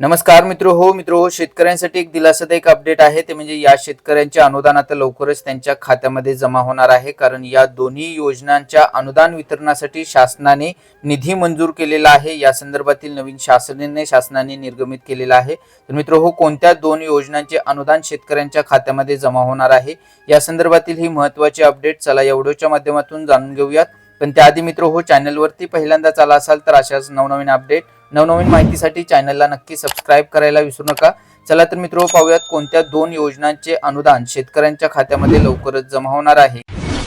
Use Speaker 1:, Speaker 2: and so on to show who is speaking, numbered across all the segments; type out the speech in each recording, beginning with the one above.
Speaker 1: नमस्कार मित्र हो मित्र हो शेतकऱ्यांसाठी एक दिलासादायक अपडेट आहे. ते म्हणजे या शेतकऱ्यांचे अनुदान आता लवकरच त्यांच्या खात्यामध्ये जमा होणार आहे. कारण या दोन्ही योजनांच्या अनुदान वितरणासाठी शासनाने निधी मंजूर केलेला आहे. या संदर्भातील नवीन शासनाने शासनाने निर्गमित केलेला आहे. तर मित्र हो कोणत्या दोन योजनांचे अनुदान शेतकऱ्यांच्या खात्यामध्ये जमा होणार आहे? या संदर्भातील ही महत्वाची अपडेट चला या व्हिडिओच्या माध्यमातून जाणून घेऊयात. पण त्याआधी मित्र हो चॅनलवरती पहिल्यांदाच आला असाल तर अशाच नवनवीन अपडेट नवनवीन माहितीसाठी चॅनलला नक्की सबस्क्राईब करायला विसरू नका. चला तर मित्र हो, पाहूयात कोणत्या दोन योजनांचे अनुदान शेतकऱ्यांच्या खात्यामध्ये लवकरच जमा होणार आहे.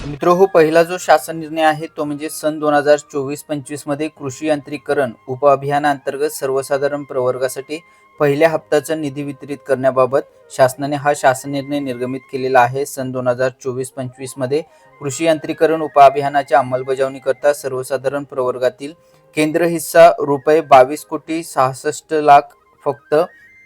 Speaker 1: मित्र हो पहिला जो शासन निर्णय आहे तो म्हणजे सन दोन हजार चोवीस पंचवीसमध्ये कृषी यांत्रिकरण उप अभियानांतर्गत सर्वसाधारण प्रवर्गासाठी पहिल्या हप्त्याचा निधी वितरित करण्याबाबत शासनाने हा शासन निर्णय निर्गमित केलेला आहे. सन दोन हजार चोवीस पंचवीसमध्ये कृषी यांत्रिकरण उपअभियानाच्या अंमलबजावणीकरता सर्वसाधारण प्रवर्गातील केंद्र हिस्सा रुपये बावीस कोटी सहासष्ट लाख फक्त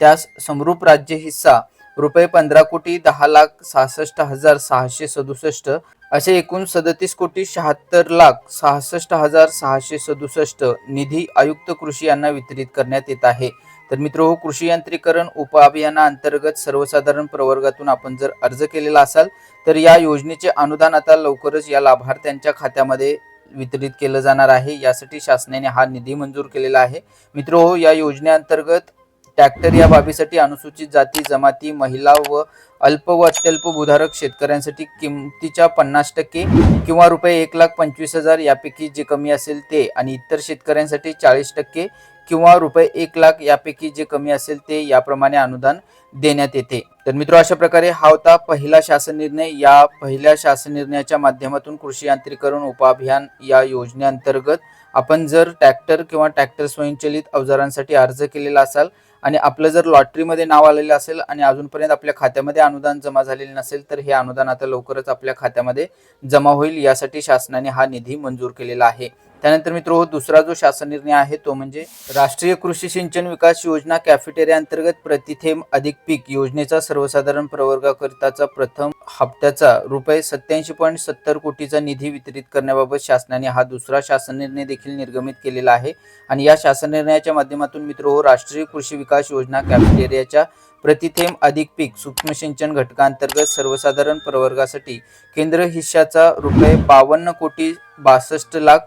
Speaker 1: त्यास समरूप राज्य हिस्सा रुपये पंधरा कोटी दहा लाख सहासष्ट हजार सहाशे सदुसष्ट असे एकूण सदतीस कोटी शहात्तर लाख सहासष्ट हजार सहाशे सदुसष्ट निधी आयुक्त कृषी यांना वितरित करण्यात येत आहे. तर मित्र हो कृषी यांत्रिकरण उप अभियानाअंतर्गत सर्वसाधारण प्रवर्गातून आपण जर अर्ज केलेला असाल तर या योजनेचे अनुदान आता लवकरच या लाभार्थ्यांच्या खात्यामध्ये वितरित केलं जाणार आहे. यासाठी शासनाने हा निधी मंजूर केलेला आहे. मित्र हो या योजनेअंतर्गत ट्रॅक्टर या बाबीसाठी अनुसूचित जाती जमाती महिला व अल्प व अत्यल्प भूधारक शेतकऱ्यांसाठी किमतीच्या पन्नास टक्के किंवा रुपये एक लाख पंचवीस हजार यापैकी जे कमी असेल ते आणि इतर शेतकऱ्यांसाठी चाळीस टक्के किंवा रुपये एक लाख यापैकी जे कमी असेल ते याप्रमाणे अनुदान देण्यात येते. तर मित्र अशा प्रकारे हा होता पहिला शासन निर्णय. या पहिल्या शासन निर्णयाच्या माध्यमातून कृषी यांत्रिकरण उपाभियान या योजनेअंतर्गत आपण जर ट्रॅक्टर किंवा ट्रॅक्टर स्वयंचलित अवजारांसाठी अर्ज केलेला असाल आणि आपलं जर लॉटरीमध्ये नाव आलेलं असेल आणि अजूनपर्यंत आपल्या खात्यामध्ये अनुदान जमा झालेले नसेल तर हे अनुदान आता लवकरच आपल्या खात्यामध्ये जमा होईल. यासाठी शासनाने हा निधी मंजूर केलेला आहे. त्यानंतर मित्र दुसरा जो शासन निर्णय आहे तो म्हणजे राष्ट्रीय कृषी सिंचन विकास योजना कॅफेटेरिया अंतर्गत प्रतिथेम अधिक पीक योजनेचा सर्वसाधारण प्रवर्गाकरिताचा प्रथम हप्त्याचा रुपये सत्याऐंशी पॉईंट सत्तर कोटीचा निधी वितरित करण्याबाबत शासनाने हा दुसरा शासन निर्णय देखील निर्गमित केलेला आहे. आणि या शासन निर्णयाच्या माध्यमातून मित्र हो राष्ट्रीय कृषी विकास योजना कॅफेटेरियाच्या प्रतिथेम अधिक पीक सूक्ष्म सिंचन घटकांतर्गत सर्वसाधारण प्रवर्गासाठी केंद्र हिश्शाचा रुपये बावन्न कोटी बासष्ट लाख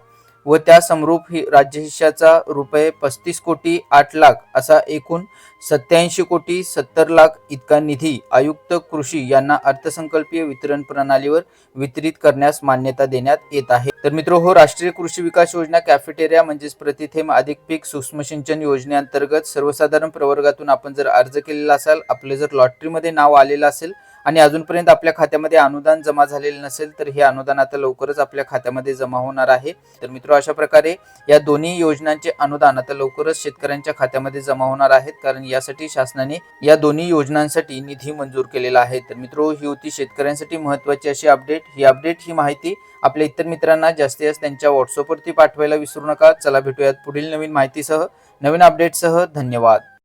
Speaker 1: व त्या समरूप ही राज्यहिश्याचा रुपये पस्तीस कोटी आठ लाख असा एकूण सत्याऐंशी कोटी सत्तर लाख इतका निधी आयुक्त कृषी यांना अर्थसंकल्पीय वितरण प्रणालीवर वितरित करण्यास मान्यता देण्यात येत आहे. तर मित्रो हो राष्ट्रीय कृषी विकास योजना कॅफेटेरिया म्हणजेच प्रतिथेम अधिक पीक सूक्ष्म सिंचन योजनेअंतर्गत सर्वसाधारण प्रवर्गातून आपण जर अर्ज केलेला असाल आपले जर लॉटरीमध्ये नाव आलेलं असेल आणि अजूनपर्यंत आपल्या खात्यामध्ये अनुदान जमा झालेलं नसेल तर हे अनुदान आता लवकरच आपल्या खात्यामध्ये जमा होणार आहे. तर मित्र अशा प्रकारे या दोन्ही योजनांचे अनुदान आता लवकरच शेतकऱ्यांच्या खात्यामध्ये जमा होणार आहेत कारण यासाठी शासनाने या दोन्ही योजनांसाठी निधी मंजूर केलेला आहे. तर मित्र ही होती शेतकऱ्यांसाठी महत्वाची अशी अपडेट. ही अपडेट ही माहिती आपल्या इतर मित्रांना जास्तीत जास्त त्यांच्या व्हॉट्सअपवरती पाठवायला विसरू नका. चला भेटूयात पुढील नवीन माहितीसह नवीन अपडेटसह. धन्यवाद.